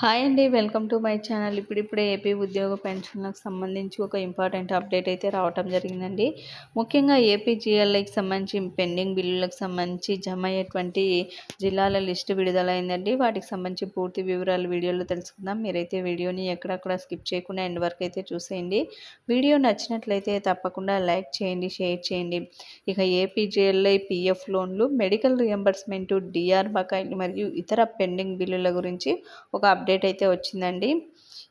Hi అండి welcome to my channel. ఇప్పుడిప్పుడే AP ఉద్యోగ పెన్షన్లకు సంబంధించి ఒక ఇంపార్టెంట్ అప్డేట్ అయితే రావటం జరిగిందండి. ముఖ్యంగా ఏపీ జిఎల్ఐకి సంబంధించి పెండింగ్ బిల్లులకు సంబంధించి జమ అయ్యేటువంటి జిల్లాల లిస్టు విడుదలైందండి. వాటికి సంబంధించి పూర్తి వివరాలు వీడియోలో తెలుసుకుందాం. మీరైతే వీడియోని ఎక్కడక్కడ స్కిప్ చేయకుండా ఎండ్ వరకు అయితే చూసేయండి. వీడియో నచ్చినట్లయితే తప్పకుండా లైక్ చేయండి షేర్ చేయండి. ఇక ఏపీ జిఎల్ఐ పిఎఫ్ లోన్లు మెడికల్ రియంబర్స్మెంటు డిఆర్ బకాయిలు మరియు ఇతర పెండింగ్ బిల్లుల గురించి ఒక అప్డేట్ అప్డేట్ అయితే వచ్చిందండి.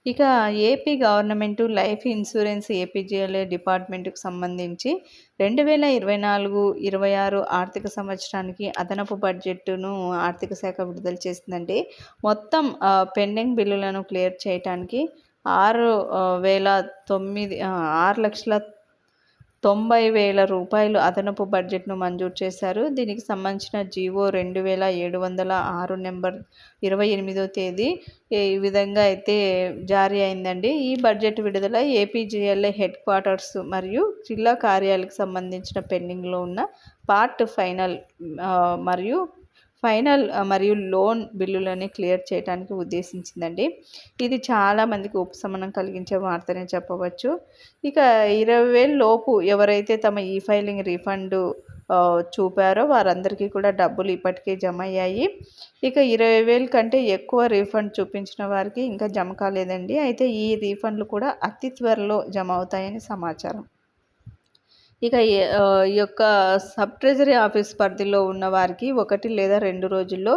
ఇక AP government life insurance APGLA డిపార్ట్మెంట్కు సంబంధించి రెండు వేల ఇరవై నాలుగు ఇరవై ఆరు ఆర్థిక సంవత్సరానికి అదనపు బడ్జెట్ను ఆర్థిక శాఖ విడుదల చేసిందండి. మొత్తం పెండింగ్ బిల్లులను క్లియర్ చేయడానికి ఆరు వేల తొమ్మిది ఆరు లక్షల తొంభై వేల రూపాయలు అదనపు బడ్జెట్ను మంజూరు చేశారు. దీనికి సంబంధించిన జీవో రెండు వేల ఏడు వందల ఆరు నెంబర్ ఇరవై ఎనిమిదో తేదీ ఈ విధంగా అయితే జారీ అయిందండి. ఈ బడ్జెట్ విడుదల ఏపీజీఎల్ఏ హెడ్ క్వార్టర్స్ మరియు జిల్లా కార్యాలకు సంబంధించిన పెండింగ్లో ఉన్న పార్ట్ ఫైనల్ మరియు ఫైనల్ మరియు లోన్ బిల్లులని క్లియర్ చేయడానికి ఉద్దేశించిందండి. ఇది చాలామందికి ఉపశమనం కలిగించే వార్తనే చెప్పవచ్చు. ఇక ఇరవై వేలు లోపు ఎవరైతే తమ ఈ ఫైలింగ్ రీఫండ్ చూపారో వారందరికీ కూడా డబ్బులు ఇప్పటికే జమ అయ్యాయి ఇక ఇరవై వేల కంటే ఎక్కువ రీఫండ్ చూపించిన వారికి ఇంకా జమ కాలేదండి అయితే ఈ రీఫండ్లు కూడా అతి త్వరలో జమ అవుతాయని సమాచారం. ఇక ఈ యొక్క సబ్ ట్రెజరీ ఆఫీస్ పరిధిలో ఉన్న వారికి ఒకటి లేదా రెండు రోజుల్లో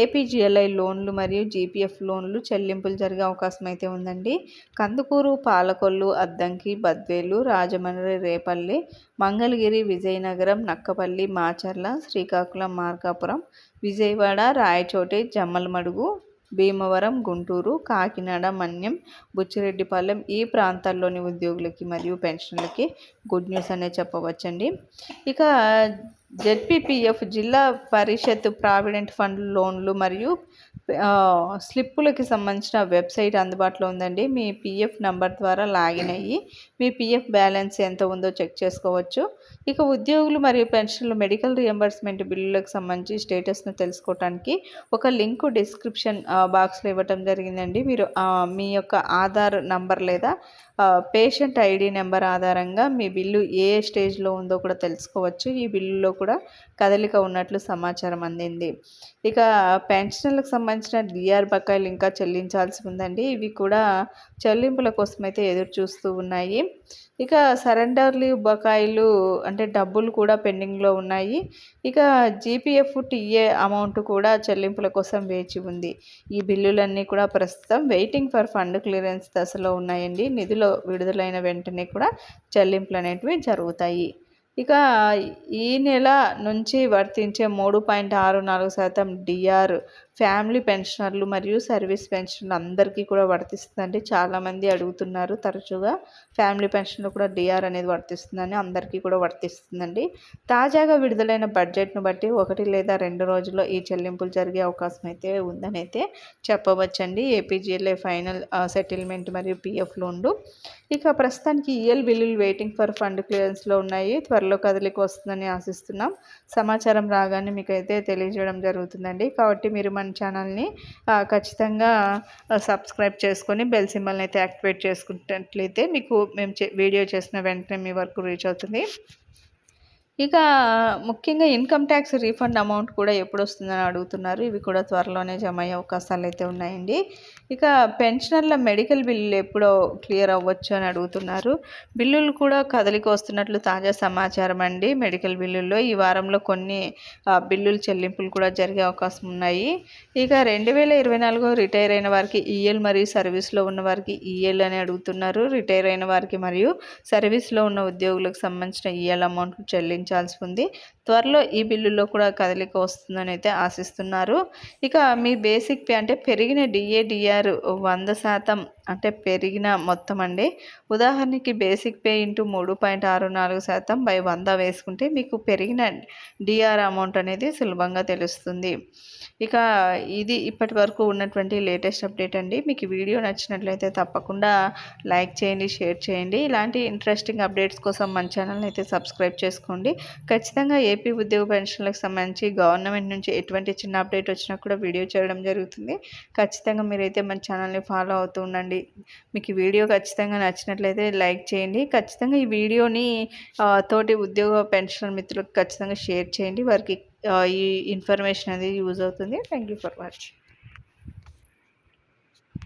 ఏపీజీఎల్ఐ లోన్లు మరియు జీపీఎఫ్ లోన్లు చెల్లింపులు జరిగే అవకాశం అయితే ఉందండి. కందుకూరు పాలకొల్లు అద్దంకి బద్వేలు రాజమండ్రి రేపల్లి మంగళగిరి విజయనగరం నక్కపల్లి మాచర్ల శ్రీకాకుళం మార్కాపురం విజయవాడ రాయచోటి జమ్మలమడుగు భీమవరం గుంటూరు కాకినాడ మన్యం బుచ్చిరెడ్డిపాలెం ఈ ప్రాంతాల్లోని ఉద్యోగులకి మరియు పెన్షన్లకి గుడ్ న్యూస్ అనే చెప్పవచ్చండి. ఇక జెడ్పీపీఎఫ్ జిల్లా పరిషత్ ప్రావిడెంట్ ఫండ్ లోన్లు మరియు స్లిప్పులకి సంబంధించిన వెబ్సైట్ అందుబాటులో ఉందండి. మీ పిఎఫ్ నంబర్ ద్వారా లాగిన్ అయ్యి మీ పిఎఫ్ బ్యాలెన్స్ ఎంత ఉందో చెక్ చేసుకోవచ్చు. ఇక ఉద్యోగులు మరియు పెన్షన్లు మెడికల్ రియంబర్స్మెంట్ బిల్లులకు సంబంధించి స్టేటస్ను తెలుసుకోవడానికి ఒక లింక్ డిస్క్రిప్షన్ బాక్స్లో ఇవ్వటం జరిగిందండి. మీరు మీ యొక్క ఆధార్ నంబర్ లేదా పేషెంట్ ఐడి నెంబర్ ఆధారంగా మీ బిల్లు ఏ స్టేజ్లో ఉందో కూడా తెలుసుకోవచ్చు. ఈ బిల్లులో కూడా కదలిక ఉన్నట్లు సమాచారం అందింది. ఇక పెన్షన్లకు సంబంధించి సంబంధించిన డిఆర్ బకాయిలు ఇంకా చెల్లించాల్సి ఉందండి. ఇవి కూడా చెల్లింపుల కోసం అయితే ఎదురు చూస్తూ ఉన్నాయి. ఇక సరెండర్ లీవ్ బకాయిలు అంటే డబ్బులు కూడా పెండింగ్లో ఉన్నాయి. ఇక జీపీఎఫ్ టీఏ అమౌంట్ కూడా చెల్లింపుల కోసం వేచి ఉంది. ఈ బిల్లులన్నీ కూడా ప్రస్తుతం వెయిటింగ్ ఫర్ ఫండ్ క్లియరెన్స్ దశలో ఉన్నాయండి. నిధులు విడుదలైన వెంటనే కూడా చెల్లింపులు అనేటివి జరుగుతాయి. ఇక ఈ నెల నుంచి వర్తించే మూడు పాయింట్ ఆరు నాలుగు శాతం డిఆర్ ఫ్యామిలీ పెన్షనర్లు మరియు సర్వీస్ పెన్షన్లు అందరికీ కూడా వర్తిస్తుందండి. చాలామంది అడుగుతున్నారు తరచుగా ఫ్యామిలీ పెన్షన్లు కూడా డిఆర్ అనేది వర్తిస్తుందని అందరికీ కూడా వర్తిస్తుందండి. తాజాగా విడుదలైన బడ్జెట్ను బట్టి ఒకటి లేదా రెండు రోజుల్లో ఈ చెల్లింపులు జరిగే అవకాశం అయితే ఉందని అయితే చెప్పవచ్చండి. ఏపీజీఎల్ఏ ఫైనల్ సెటిల్మెంట్ మరియు పిఎఫ్ లోన్లు. ఇక ప్రస్తుతానికి ఈఎల్ బిల్లులు వెయిటింగ్ ఫర్ ఫండ్ క్లియరెన్స్లో ఉన్నాయి. త్వరలో కదలికి వస్తుందని ఆశిస్తున్నాం. సమాచారం రాగానే మీకైతే తెలియజేయడం జరుగుతుందండి. కాబట్టి మీరు మన ఛానల్ని ఖచ్చితంగా సబ్స్క్రైబ్ చేసుకొని బెల్ సింబల్ని అయితే యాక్టివేట్ చేసుకున్నట్లయితే మీకు మేము వీడియో చేసిన వెంటనే మీ వరకు రీచ్ అవుతుంది. ఇక ముఖ్యంగా ఇన్కమ్ ట్యాక్స్ రీఫండ్ అమౌంట్ కూడా ఎప్పుడు వస్తుందని అడుగుతున్నారు. ఇవి కూడా త్వరలోనే జమ అయ్యే అవకాశాలు అయితే ఉన్నాయండి. ఇక పెన్షనర్ల మెడికల్ బిల్లులు ఎప్పుడో క్లియర్ అవ్వచ్చు అని అడుగుతున్నారు. బిల్లులు కూడా కదలిక వస్తున్నట్లు తాజా సమాచారం అండి. మెడికల్ బిల్లుల్లో ఈ వారంలో కొన్ని బిల్లులు చెల్లింపులు కూడా జరిగే అవకాశం ఉన్నాయి. ఇక రెండు వేల ఇరవై నాలుగు రిటైర్ అయిన వారికి ఈఎల్ మరియు సర్వీస్లో ఉన్న వారికి ఈఎల్ అని అడుగుతున్నారు. రిటైర్ అయిన వారికి మరియు సర్వీస్లో ఉన్న ఉద్యోగులకు సంబంధించిన ఈఎల్ అమౌంట్ చెల్లించి చెల్లించాల్సి ఉంది. త్వరలో ఈ బిల్లులో కూడా కదలిక వస్తుందని అయితే ఆశిస్తున్నారు. ఇక మీ బేసిక్ పే అంటే పెరిగిన డిఏడిఆర్ వంద శాతం అంటే పెరిగిన మొత్తం అండి. ఉదాహరణకి బేసిక్ పే ఇంటూ మూడు పాయింట్ ఆరు నాలుగు శాతం బై వంద వేసుకుంటే మీకు పెరిగిన డిఆర్ అమౌంట్ అనేది సులభంగా తెలుస్తుంది. ఇక ఇది ఇప్పటి వరకు ఉన్నటువంటి లేటెస్ట్ అప్డేట్ అండి. మీకు వీడియో నచ్చినట్లయితే తప్పకుండా లైక్ చేయండి షేర్ చేయండి. ఇలాంటి ఇంట్రెస్టింగ్ అప్డేట్స్ కోసం మన ఛానల్ని అయితే సబ్స్క్రైబ్ చేసుకోండి. ఖచ్చితంగా ఏపీ ఉద్యోగ పెన్షన్లకు సంబంధించి గవర్నమెంట్ నుంచి ఎటువంటి చిన్న అప్డేట్ వచ్చినా కూడా వీడియో చేయడం జరుగుతుంది. ఖచ్చితంగా మీరైతే మన ఛానల్ని ఫాలో అవుతూ ఉండండి. మీకు ఈ వీడియో ఖచ్చితంగా నచ్చినట్లయితే లైక్ చేయండి. ఖచ్చితంగా ఈ వీడియోని తోటి ఉద్యోగ పెన్షన్ మిత్రులకు ఖచ్చితంగా షేర్ చేయండి. వారికి ఈ ఇన్ఫర్మేషన్ అనేది యూజ్ అవుతుంది. Thank you for watching.